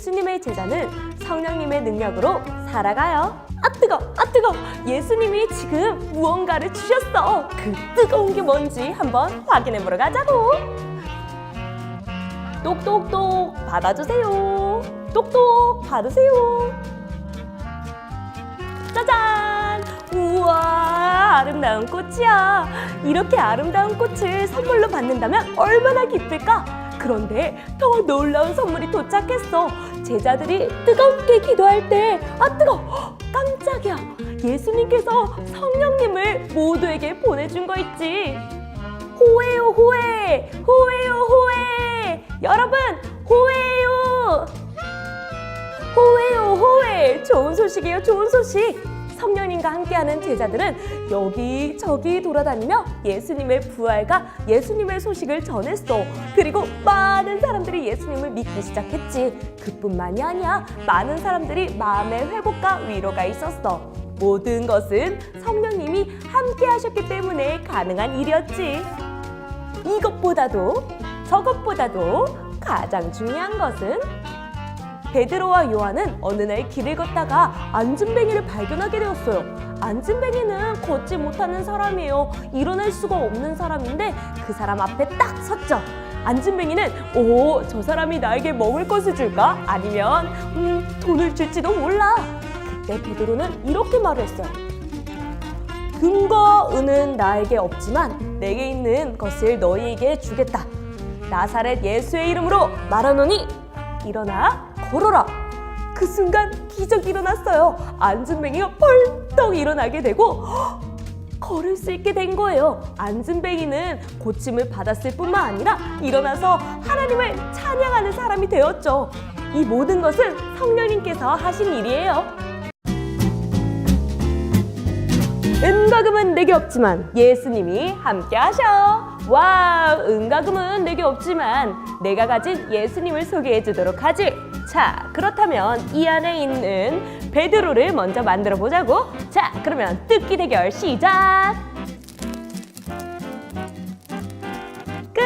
예수님의 제자는 성령님의 능력으로 살아가요. 아 뜨거, 아 뜨거. 예수님이 지금 무언가를 주셨어. 그 뜨거운 게 뭔지 한번 확인해 보러 가자고. 똑똑똑 받아주세요. 똑똑 받으세요. 짜잔! 우와, 아름다운 꽃이야. 이렇게 아름다운 꽃을 선물로 받는다면 얼마나 기쁠까? 그런데 더 놀라운 선물이 도착했어. 제자들이 뜨겁게 기도할 때, 아, 뜨거! 헉, 깜짝이야. 예수님께서 성령님을 모두에게 보내준 거 있지. 호해요, 호해! 호해요, 호해! 여러분, 호해요! 호해요 호해 좋은 소식이에요 좋은 소식 성령님과 함께하는 제자들은 여기저기 돌아다니며 예수님의 부활과 예수님의 소식을 전했어. 그리고 많은 사람들이 예수님을 믿기 시작했지. 그뿐만이 아니야 많은 사람들이 마음의 회복과 위로가 있었어. 모든 것은 성령님이 함께 하셨기 때문에 가능한 일이었지. 이것보다도 저것보다도 가장 중요한 것은 베드로와 요한은 어느 날 길을 걷다가 안진뱅이를 발견하게 되었어요. 안진뱅이는 걷지 못하는 사람이에요. 일어날 수가 없는 사람인데 그 사람 앞에 딱 섰죠. 안진뱅이는 오, 저 사람이 나에게 먹을 것을 줄까? 아니면 음, 돈을 줄지도 몰라. 그때 베드로는 이렇게 말을 했어요. 금과 은은 나에게 없지만 내게 있는 것을 너희에게 주겠다. 나사렛 예수의 이름으로 말하노니 일어나 걸어라. 그 순간 기적이 일어났어요. 안진뱅이가 펄떡 일어나게 되고 헉, 걸을 수 있게 된 거예요. 안진뱅이는 고침을 받았을 뿐만 아니라 일어나서 하나님을 찬양하는 사람이 되었죠. 이 모든 것은 성령님께서 하신 일이에요. 은과 금은 내게 없지만 예수님이 함께 하셔. 와, 은과 금은 내게 없지만 내가 가진 예수님을 소개해 주도록 하지. 자, 그렇다면 이 안에 있는 베드로를 먼저 만들어 보자고. 자, 그러면 뜯기 대결 시작. 끝.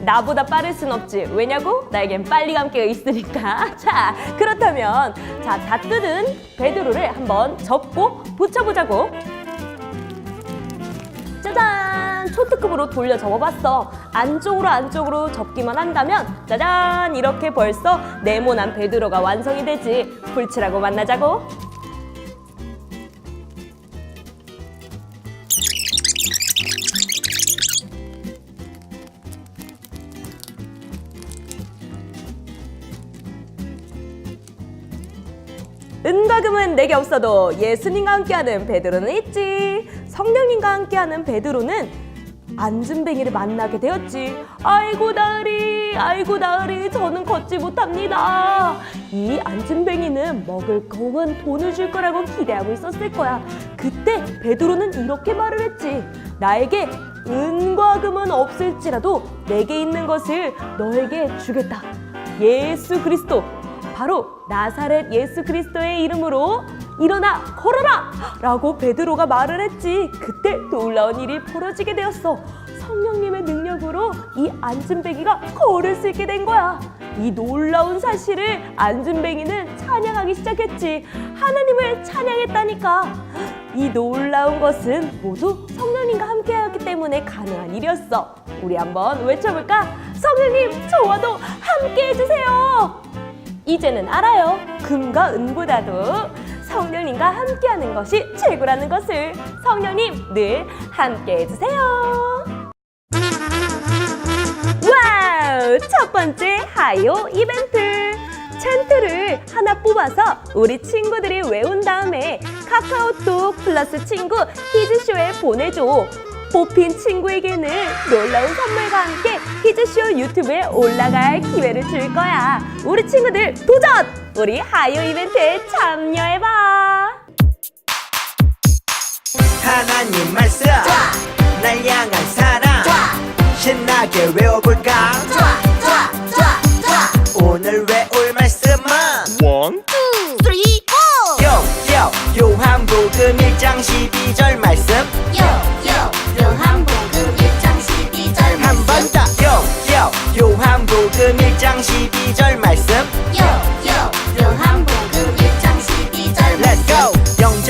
나보다 빠를 순 없지. 왜냐고? 나에겐 빨리 감기가 있으니까. 자, 그렇다면 자, 다 뜯은 베드로를 한번 접고 붙여보자고. 초특급으로 돌려 접어봤어. 안쪽으로 안쪽으로 접기만 한다면 짜잔! 이렇게 벌써 네모난 베드로가 완성이 되지. 불칠하고 만나자고. 은과 금은 내게 없어도 예수님과 함께하는 베드로는 있지. 성령님과 함께하는 베드로는 안진뱅이를 만나게 되었지. 아이고 나으리, 아이고 나으리, 저는 걷지 못합니다. 이 안진뱅이는 먹을 거은 돈을 줄 거라고 기대하고 있었을 거야. 그때 베드로는 이렇게 말을 했지. 나에게 은과 금은 없을지라도 내게 있는 것을 너에게 주겠다. 예수 그리스도 바로 나사렛 예수 그리스도의 이름으로 일어나 걸어라! 라고 베드로가 말을 했지. 그때 놀라운 일이 벌어지게 되었어. 성령님의 능력으로 이 안진뱅이가 걸을 수 있게 된 거야. 이 놀라운 사실을 안진뱅이는 찬양하기 시작했지. 하나님을 찬양했다니까. 이 놀라운 것은 모두 성령님과 함께하였기 때문에 가능한 일이었어. 우리 한번 외쳐볼까? 성령님, 저와도 함께 해주세요! 이제는 알아요. 금과 은보다도 성령님과 함께하는 것이 최고라는 것을 성령님 늘 함께 해 주세요. 와우! 첫 번째 하요 이벤트! 챈트를 하나 뽑아서 우리 친구들이 외운 다음에 카카오톡 플러스 친구 히즈쇼에 보내줘. 뽑힌 친구에게는 놀라운 선물과 함께 히즈쇼 유튜브에 올라갈 기회를 줄 거야. 우리 친구들 도전! 우리 하요 이벤트에 참여해봐. 하나님 말씀. 날 향한 사랑. 신나게 외워볼까? 오늘 외울 말씀은 One, 요, 요, 요한복음 1장 12절 말씀. 요요 요한복음 1장 12절 한 번 더. 요, 요, 요한복음 1장 12절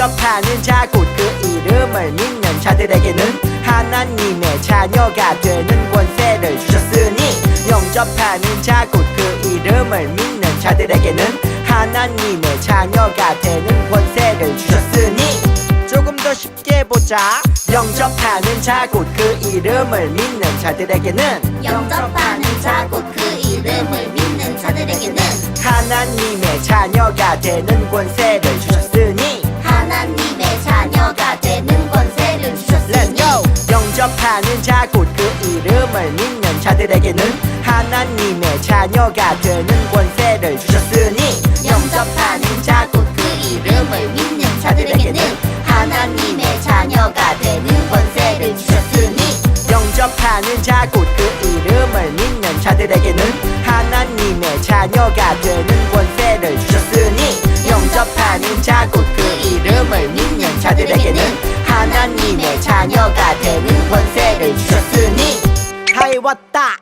영접하는 자 곧 그 이름을 믿는 자들에게는 하나님의 자녀가 되는 권세를 주셨으니 영접하는 자 곧 그 이름을 믿는 자들에게는 하나님의 자녀가 되는 권세를 주셨으니 조금 더 쉽게 보자. 영접하는 자 곧 그 이름을 믿는 자들에게는 영접하는 자 곧 그 이름을 믿는 자들에게는 하나님의 자녀가 되는 권세를 주셨으니 영접하는 자 곧 그 이름을 믿는 자들에게는 하나님의 자녀가 되는 권세를 주셨으니 영접하는 자 곧 그 이름을 믿는 자들에게는 하나님의 자녀가 되는 권세를 주셨으니 영접하는 자 곧 그 이름을 믿는 자들에게는 하나님의 자녀가 되는 권세를 주셨으니 영접하는 자 곧 그 이름을 믿는 자들에게는 하나님의 자녀가 되는 권세를 주셨으니 하이 왔다